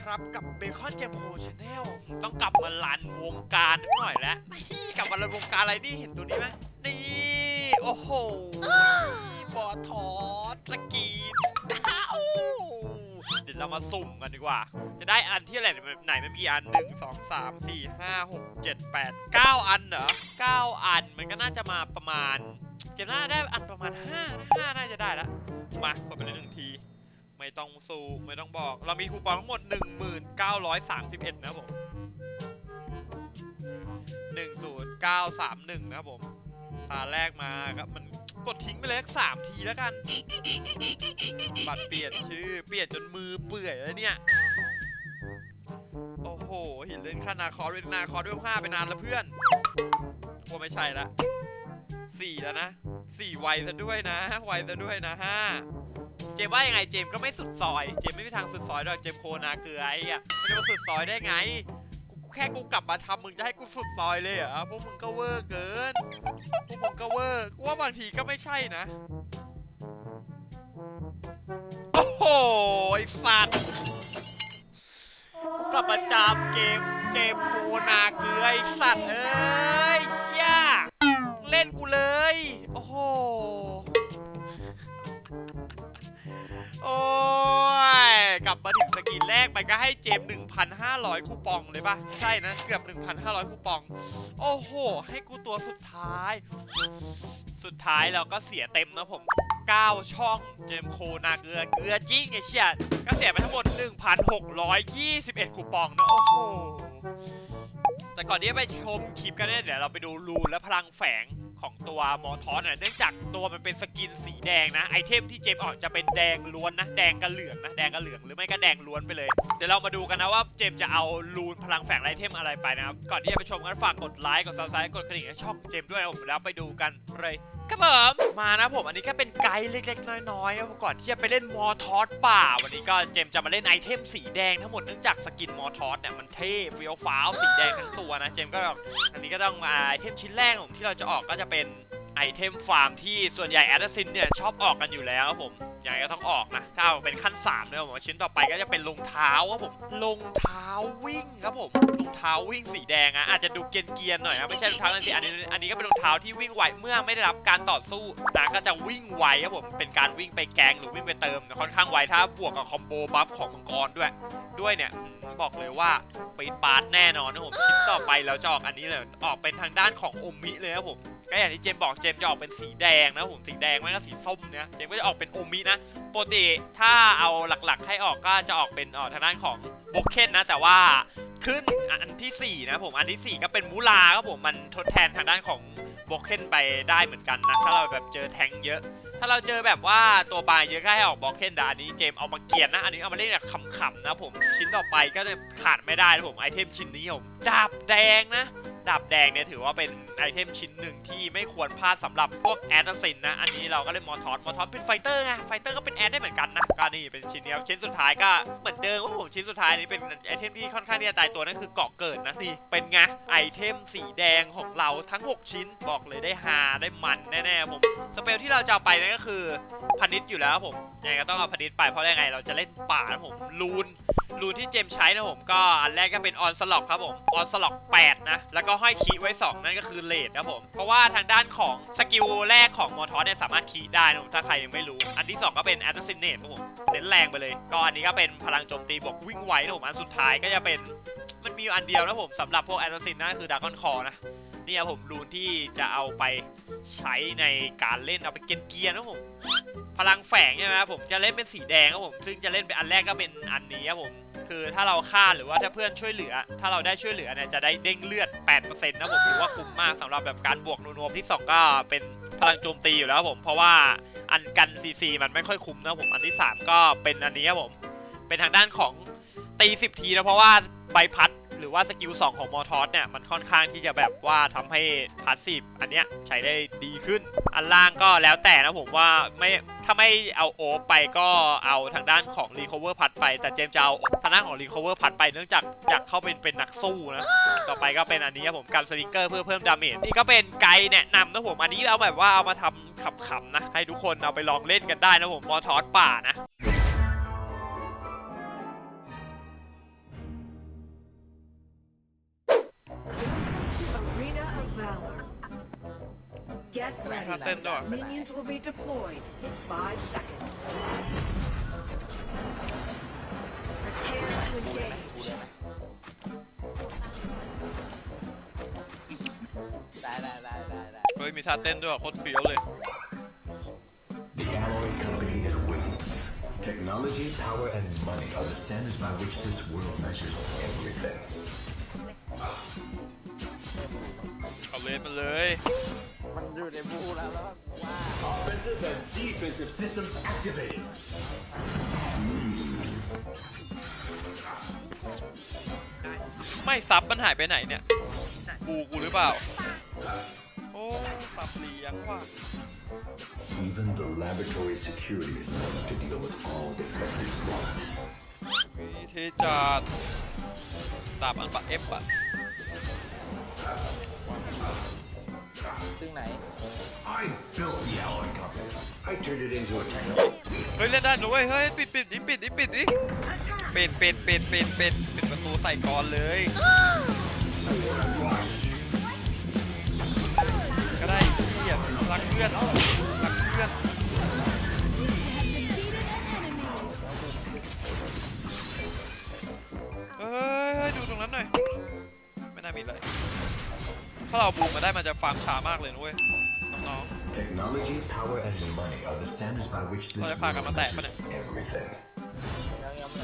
ครับกับเบคอนเจมโฮชาแนลต้องกลับมาลันวงการหน่อยแล้วนี่กลับมาลันวงการอะไรนี่เห็นตัวนี้ไหมนี่โอ้โหบอทอสสกีนเดี๋ยวเรามาสุ่มกันดีกว่า จะได้อันที่อะไรไหนมันมีอันหนึ่งสองสามสี่ห้าหกเจ็ดแปดเก้าอันเหรอเก้าอันมันก็น่าจะมาประมาณเจมน่าได้อันประมาณห้าห้าน่าจะได้ละมากดไปเลยหนึ่งที ไม่ต้องซูมไม่ต้องบอก เรามีคูปองทั้งหมด 1931 นะครับผม 10931 นะครับผม ตาแรกมาครับมันกดทิ้งไปเลยสักสามทีแล้วกัน บัตรเปลี่ยนชื่อ เปลี่ยนจนมือเปื่อยแล้วเนี่ย โอ้โหหินเล่นค่านาคอร์ด้วนาคอร์ด้วยห้าไปนานแล้วเพื่อนว่าไม่ใช่ละสี่แล้วนะสี่ไวซะด้วยนะไวซะด้วยนะห้า เจมว่ายังไงเจมก็ไม่สุดซอย เจมไม่มีทางสุดซอยหรอกเจมโคนาเกลือไอ้อะมันจะมาสุดซอยได้ไงกูแค่กูกลับมาทำมึงจะให้กูสุดซอยเลยเหรอพวกมึงก็เวอร์เกินพวกมึงก็เวอร์กูว่าบางทีก็ไม่ใช่นะโอ้โหไอ้สัตว์กูกลับมาจามเกมเจมโคนาเกลือไอ้สัตว์เอ้ย แรกมันก็ให้เจม 1,500 คูปองเลยป่ะใช่นะเกือบ 1,500 คูปอง โอ้โห ให้กูตัวสุดท้าย สุดท้ายเราก็เสียเต็มนะผม 9 ช่องเจมโคนาเกลือเกลือจริงไอ้เชี่ยก็เสียไปทั้งหมด 1,621 คูปองนะโอ้โหแต่ก่อนที่จะไปชมคลิปกันเนี่ยเดี๋ยวเราไปดูรูและพลังแฝง ของตัวมอทอนเนื่องจากตัวมันเป็นสกินสีแดงนะไอเทมที่เจมออกจะเป็นแดงล้วนนะแดงกับเหลืองนะแดงกับเหลืองหรือไม่ก็แดงล้วนไปเลยเดี๋ยวเรามาดูกันนะว่าเจมจะเอาลูนพลังแฝงไอเทมอะไรไปนะครับก่อนที่จะไปชมกันฝากกดไลค์กดซับสไครต์กดกระดิ่งให้ช่องเจมด้วยผมแล้วไปดูกันเลย ครับผมมานะผมอันนี้ก็เป็นไกด์เล็กๆ น้อยๆนะก่อนที่จะไปเล่นมอทอสป่า วันนี้ก็เจมจะมาเล่นไอเทมสีแดงทั้งหมดเนื่องจากสกินมอทอสเนี่ยมันเท่เฟี้ยวฟ้าวสีแดงทั้งตัวนะเจมก็อันนี้ก็ต้องมาไอเทมชิ้นแรกของที่เราจะออกก็จะเป็น ไอเทมฟาร์มที่ส่วนใหญ่แอดซินเนี่ยชอบออกกันอยู่แล้วครับผมยังไงก็ต้องออกนะถ้าเอาเป็นขั้น3เนี่ยผมชิ้นต่อไปก็จะเป็นรองเท้าครับผมรองเท้าวิ่งครับผมรองเท้าวิ่งสีแดงอะอาจจะดูเกรียนๆหน่อยนะไม่ใช่รองเท้านั่นสิอันนี้อันนี้ก็เป็นรองเท้าที่วิ่งไวเมื่อไม่ได้รับการต่อสู้นะก็จะวิ่งไวครับผมเป็นการวิ่งไปแกงหรือวิ่งไปเติมค่อนข้างไวถ้าบวกกับคอมโบบัฟของมังกรด้วย ด้วยเนี่ยบอกเลยว่าปีดปาดแน่นอนนะผมชิ้นต่อไปเราจะออกอันนี้เลยออกเป็นทางด้านของโอมิเลยครับผม ก็อย่างที่เจมบอกเจมจะออกเป็นสีแดงนะผมสีแดงไม่ก็สีส้มเนี่ยเจมก็จะออกเป็นโอมินะปกติถ้าเอาหลักๆ ให้ออกก็จะออกเป็นออกทางด้านของโบเคนนะ แต่ว่าขึ้นอันทีสี่4 นะผมอันทีสี่ 4 ก็เป็นมูลาครับผมมันทดแทนทางด้านของโบเคนไปได้เหมือนกันนะ ถ้าเราแบบเจอแทงเยอะ ถ้าเราเจอแบบว่าตัวบายเยอะก็ให้ออกบล็อกเคนดาอันนี้เจมเอามาเกลียนนะ อันนี้เอามาเล่นแบบขำๆนะผมชิ้นต่อไปก็จะขาดไม่ได้นะผมไอเทมชิ้นนี้ผมดาบแดงนะ ดาบแดงเนี่ยถือว่าเป็นไอเทมชิ้นหนึ่งที่ไม่ควรพลาดสำหรับพวกแอดซินนะ อันนี้เราก็เล่นมอทอสมอทอสเป็นไฟเตอร์ไงไฟเตอร์ก็เป็นแอดได้เหมือนกันนะก็นี่เป็นชิ้นนี้ครับชิ้นสุดท้ายก็เหมือนเดิมว่าผมชิ้นสุดท้ายนี้เป็นไอเทมที่ค่อนข้างที่จะตายตัวนั่นคือเกาะเกิดนะนี่เป็นไงไอเทมสีแดงของเราทั้ง 6 ชิ้นบอกเลยได้ฮาได้มันแน่ๆผมสเปลที่เราจะไปนั่นก็คือพนิษอยู่แล้วผม ยังไงก็ต้องเอาพนิษไปเพราะยังไงเราจะเล่นป่านะผมลูนลูนที่เจมใช้นะผมก็อันแรกก็เป็นออนสล็อกครับผมออนสล็อก8นะแล้วก็ห้อยคีไว้ 2 นั่นก็คือเลดครับผม เพราะว่าทางด้านของสกิลแรกของมอทอสเนี่ยสามารถคีได้นะผมถ้าใครยังไม่รู้ อันที่ 2 ก็เป็นแอตซินเนตครับผมเน้นแรงไปเลย ก็อันนี้ก็เป็นพลังโจมตีบวกวิ่งไวนะผมอันสุดท้ายก็จะเป็นมันมีอันเดียวนะผมสำหรับพวกแอตซินนั่นคือดากอนคอนะ นี่ครับผมรูนที่จะเอาไปใช้ในการเล่นเอาไปเกนเกียร์นะผมพลังแฝงใช่ไหมครับผมจะเล่นเป็นสีแดงครับผมซึ่งจะเล่นเป็นอันแรกก็เป็นอันนี้ครับผมคือถ้าเราฆ่าหรือว่าถ้าเพื่อนช่วยเหลือ ถ้าเราได้ช่วยเหลือเนี่ยจะได้เด้งเลือด 8%นะผมถือว่าคุ้มมากสำหรับแบบการบวกนัวๆที่ 2 ก็เป็นพลังโจมตีอยู่แล้วครับผมเพราะว่าอันกันซีซีมันไม่ค่อยคุ้มนะผมอันที่ 3 ก็เป็นอันนี้ครับผมเป็นทางด้านของตี10 ทีนะเพราะว่าใบพัด หรือว่าสกิล 2 ของมอทอสเนี่ย มันค่อนข้างที่จะแบบว่าทำให้พาสซีฟอันเนี้ยใช้ได้ดีขึ้น อันล่างก็แล้วแต่นะผมว่าไม่ถ้าไม่เอาโอฟไปก็เอาทางด้านของรีคอเวอร์พัดไป แต่เจมจะเอาทางด้านของรีคอเวอร์พัดไปเนื่องจากอยากเข้าเป็นเป็นนักสู้นะ ต่อไปก็เป็นอันนี้ครับผมกันสลิงเกอร์เพื่อเพิ่มดาเมจนี่ก็เป็นไกด์แนะนำนะผมอันนี้เอาแบบว่าเอามาทำขำๆนะ ให้ทุกคนเอาไปลองเล่นกันได้นะผมมอทอสป่านะ ไหน ท่าเต้นด้วย ไปไหน Minions will be deployed in five seconds. Prepare to กูเลยไหม engage. กูเลยไหมได้ได้ได้ได้ได้ เฮ้ยมีท่าเต้นด้วยโคตรเฟี้ยวเลย The Alloy Company is waiting. Technology, power, and money are the standards by which this world measures everything. Offensive and defensive systems activated. ไม่ซับมันหายไปไหนเนี่ยกูกูหรือเปล่า โอ้ซับเลี้ยงว่ะ Even the laboratory security is not enough to deal with all defective products. วิธีจัดตามอันปะเอฟอะ I turned it into a techno. เฮ้ยเล่นได้หนูเว้ยเฮ้ยปิดปิดดิปิดดิปิดดิปิดปิดปิดปิดปิดปิดประตูใส่ก่อนเลย ก็ได้เฮียรักเพื่อนรักเพื่อน เฮ้ยเฮ้ยดูตรงนั้นหน่อย ไม่น่ามีเลย ถ้าเราบูมมาได้มันจะฟาร์มช้ามากเลยนะเว้ย น้อง Technology, power, and money are the standards by which this เราจะพากันมาแตะปะเนี่ย everything. ยังยังไหน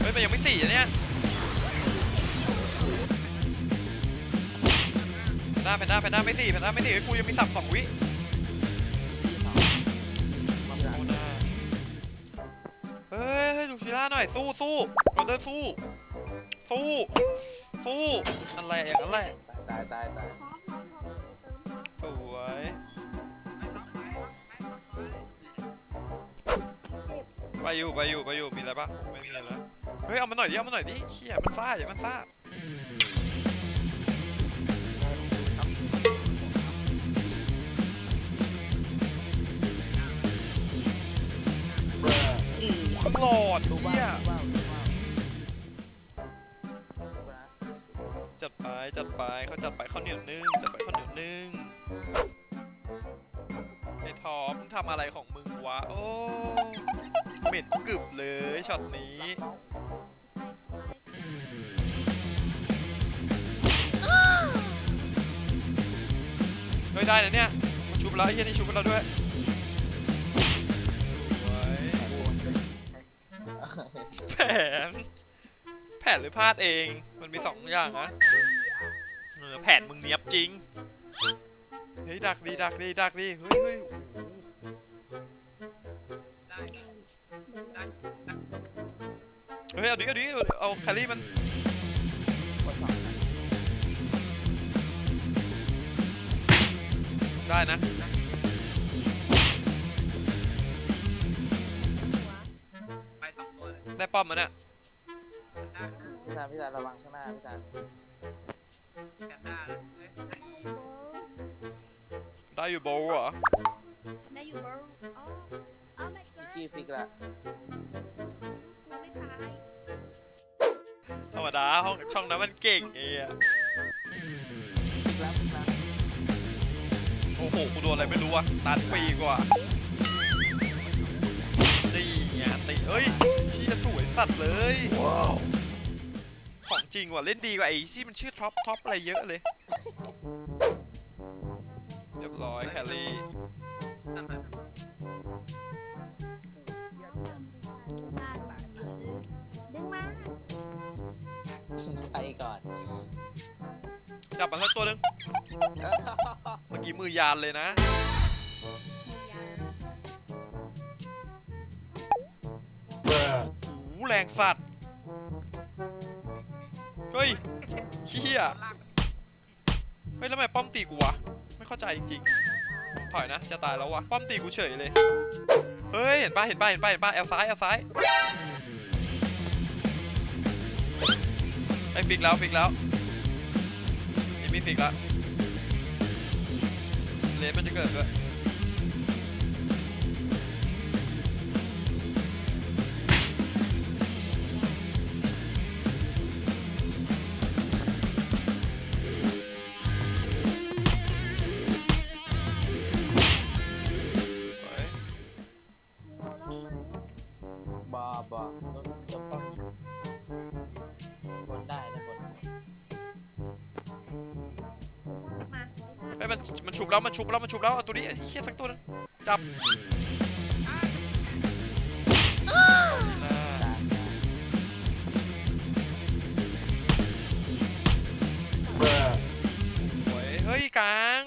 เฮ้ยมันยังไม่สี่อะเนี่ยหน้าแพนด้าแพนด้าไม่สี่แพนด้าไม่สี่เฮ้ยกูยังมีสับสองวิมาไม่ได้โอ้หน้าเฮ้ยให้ดูทีล่าหน่อยสู้สู้กอนเดอร์สู้ สู้ สู้ อะไรอย่างนั้นแหละตายตายตาย ไปอยู่ไปอยู่ไปอยู่มีอะไรปะไม่มีแล้วเฮ้ยเอามาหน่อยดิเอามาหน่อยดิเขียมันซ่าอย่ามันซ่าโอ้หข้างหลอดเฮียจัดไปจัดไปเขาจัดไปข้าวเหนียวนึ่งจัดไปข้าวเหนียวนึ่ง ท็อปมึงทำอะไรของมึงวะ โอ้เหม็นกึบเลยช็อตนี้เฮ้ยได้นะเนี่ยมันชุบแล้วไอ้เหี้ยนี่ชุบไปแล้วด้วยสวยแผน แผนหรือพลาดเอง มันมีสองอย่างนะเออแผนมึงเนียบจริง เฮ้ยดักดีดักดีดักดีเฮ้ยเฮ้ย ฮ้ยเอาดิเอาดิเอาแคลรี่มันได้นะได้ป้อมมันเนี่ยพี่ตาพี่ตาระวังข้างหน้าพี่ตาได้อยู่โบว์เหรอ ได้อยู่บอร์อ๋อเอาไม่เกิพี่นกี้ฟิกละ รรมดาห้องช่องนั้นมันเก่งเอ้ยฟิกแล้วฟิกแล้วโอ้โหกูโดนอะไรไม่รู้อะตันปีกว่านี่ไงติเอ้ยชี้จะสวยสัตว์เลยของจริงว่ะเล่นดีกว่าไอ้ที่มันชื่อท็อปท็อปอะไรเยอะเลย เรียบร้อยแคลรี่ ใครก่อนจับมาสักตัวหนึงเมื่อกี้มือยานเลยนะโอ้โหแรงสัตว์เฮ้ยเฮียเฮ้ยแล้วทำไมป้อมตีกูวะ ไม่เข้าใจจริงๆถอยนะ จะตายแล้ววะป้อมตีกูเฉยเลย เฮ้ย เห็นปะเห็นปะเห็นปะเห็นปะแอลซ้ายแอลซ้าย ไอ้ฟิกแล้วฟิกแล้วนี่มีฟิกละเลนมันจะเกิดด้วย มันมันชุบแล้วมันชุบแล้วมันชุบแล้วเอาตัวนี้ไอ้เฮียสักตัวนึงจับโอ้ยเฮ้ยกลาง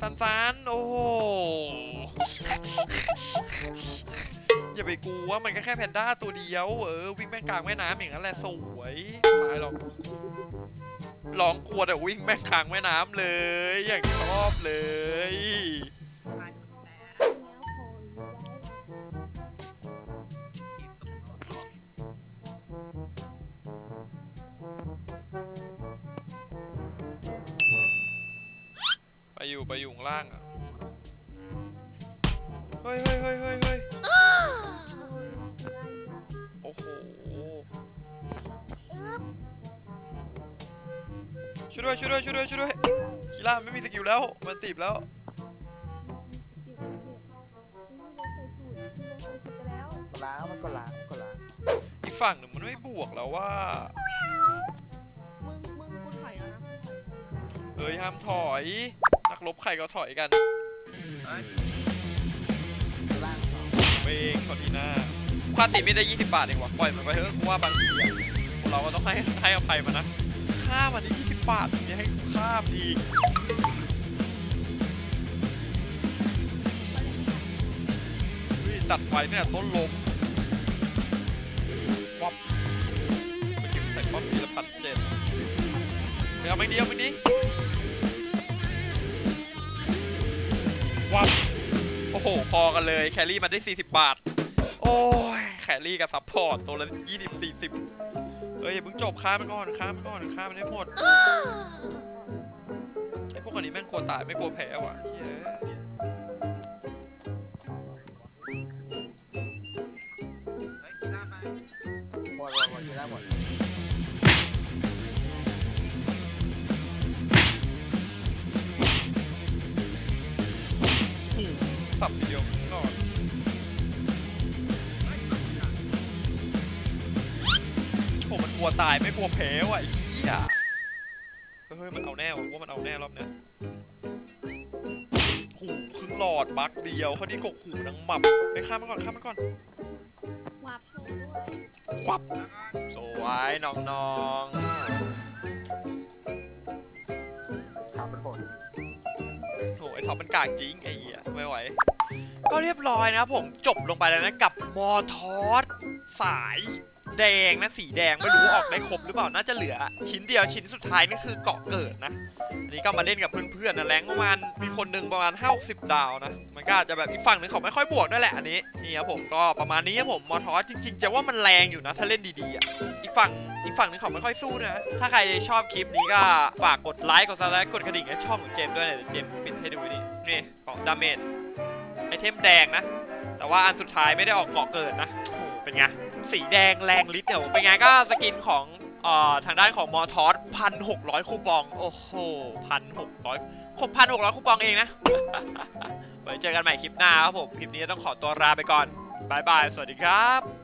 สันสันโอ้โหอย่าไปกลัวมันก็แค่แพนด้าตัวเดียว เออ วิ่งแม่งกลางแม่น้ำอย่างนั้นแหละสวยตายหรอก ร้องกลัวแต่วิ่งแม่งกลางแม่น้ำเลย อย่างชอบเลย ไปอยู่ไปอยู่ข้างล่างอะ เฮ้ยเฮ้ยเฮ้ยเฮ้ย วยด้วยช่วยด้วยช่วยด้วยช่วยด้วยคีร่าไม่มีสกิลแล้ว มันตีบแล้ว ล้างมันก็ล้างมันก็ล้างอีกฝั่งหนึ่งมันไม่บวกแล้วว่า มึง มึงกูถอยแล้วนะเฮ้ยห้ามถอย นักรบใครก็ถอยกันล้างสองเบงคอนทีน่าค่าติไม่ได้ 20 บาทเองวะปล่อยมันไปเถอะเพราะว่าบางทีอะพวกเราก็ต้องให้ให้อภัยมันนะค่ามันได้ 20บาทเนี่ยให้กูค่ามันอีกเฮ้ยตัดไฟเนี่ยต้นลมวับไปเก็บใส่ป้อมทีละพันเจ็ดไปเอาไม่เดียวไม่ดีวับโอ้โห พอกันเลย แครี่มันได้ 40 บาท โอ้ย แครี่กับซัพพอร์ตตัวละ20 40 เฮ้ยอย่าเพิ่งจบค้ามันก่อนค้ามันก่อนค้ามันให้หมดไอพวกอันนี้แม่งกลัวตายไม่กลัวแพ้ว่ะเฮ้ย ตายไม่กลัวแพ้ว่ะไอ้เหี้ยเฮ้ยมันเอาแน่ว่ะว่ามันเอาแน่รอบเนี้ยหูครึ่งหลอดบักเดียวเขาดีกกหูนังหมับไปข้ามมันก่อนข้ามมันก่อนวาร์ปโชว์ด้วยควับสวยน้องทำเป็นผลๆโถไอ้ท็อปมันกากจริงไอ้เหี้ยไม่ไหว ก็เรียบร้อยนะครับผมจบลงไปแล้วนะกับมอทอสสาย แดงนะสีแดงไม่รู้ออกได้ครบหรือเปล่าน่าจะเหลือ ชิ้นเดียวชิ้นสุดท้ายนี่คือเกาะเกิดนะอันนี้ก็มาเล่นกับเพื่อนๆนะแรงประมาณมีคนหนึ่งประมาณ5 60ดาวนะมันก็อาจจะแบบอีกฝั่งหนึ่งเขาไม่ค่อยบวกนั่นแหละอันนี้นี่ครับผมก็ประมาณนี้ครับผมมอทอสจริงๆจะว่ามันแรงอยู่นะ ถ้าเล่นดีๆอะอีกฝั่งอีกฝั่งหนึงเขาไม่ค่อยสู้นะ ถ้าใครชอบคลิปนี้ก็ฝากกดไลค์กดซับสไครต์กดกระดิ่งให้ช่องของเจมด้วยนะเจมปิดให้ดูนี่นี่ของดาเมจไอเทมแดงนะ แต่ว่าอันสุดท้ายไม่ได้ออกเกาะเกิดนะเป็นไง สีแดงแรงฤทธิ์เนี่ยเป็นไงก็สกินของอ่อทางด้านของมอทอสพันหกร้อยคูปอง โอ้โหพันหกร้อยครบพันหกร้อยคูปองเองนะไว้เจอกันใหม่คลิปหน้าครับผม คลิปนี้ต้องขอตัวลาไปก่อนบายบาย สวัสดีครับ